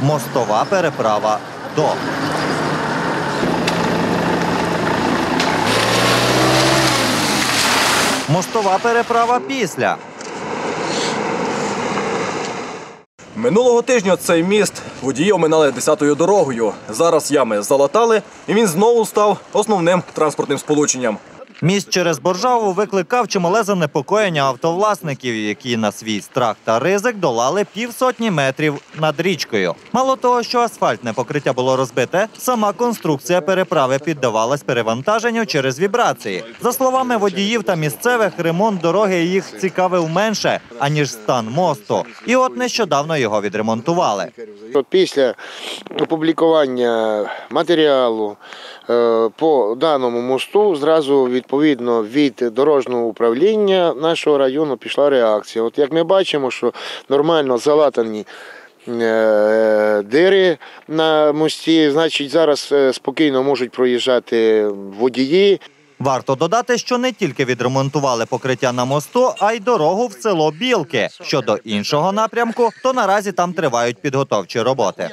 Мостова переправа до. Мостова переправа після. Минулого тижня цей міст водії оминали 10-ю дорогою. Зараз ями залатали, і він знову став основним транспортним сполученням. Міст через Боржаву викликав чимале занепокоєння автовласників, які на свій страх та ризик долали півсотні метрів над річкою. Мало того, що асфальтне покриття було розбите, сама конструкція переправи піддавалась перевантаженню через вібрації. За словами водіїв та місцевих, ремонт дороги їх цікавив менше аніж стан мосту. І от нещодавно його відремонтували. Після опублікування матеріалу е, по даному мосту зразу відповідно від дорожнього управління нашого району пішла реакція. От як ми бачимо, що нормально залатані е, дири на мості, значить зараз е, спокійно можуть проїжджати водії. Варто додати, що не тільки відремонтували покриття на мосту, а й дорогу в село Білки. Щодо іншого напрямку, то наразі там тривають підготовчі роботи.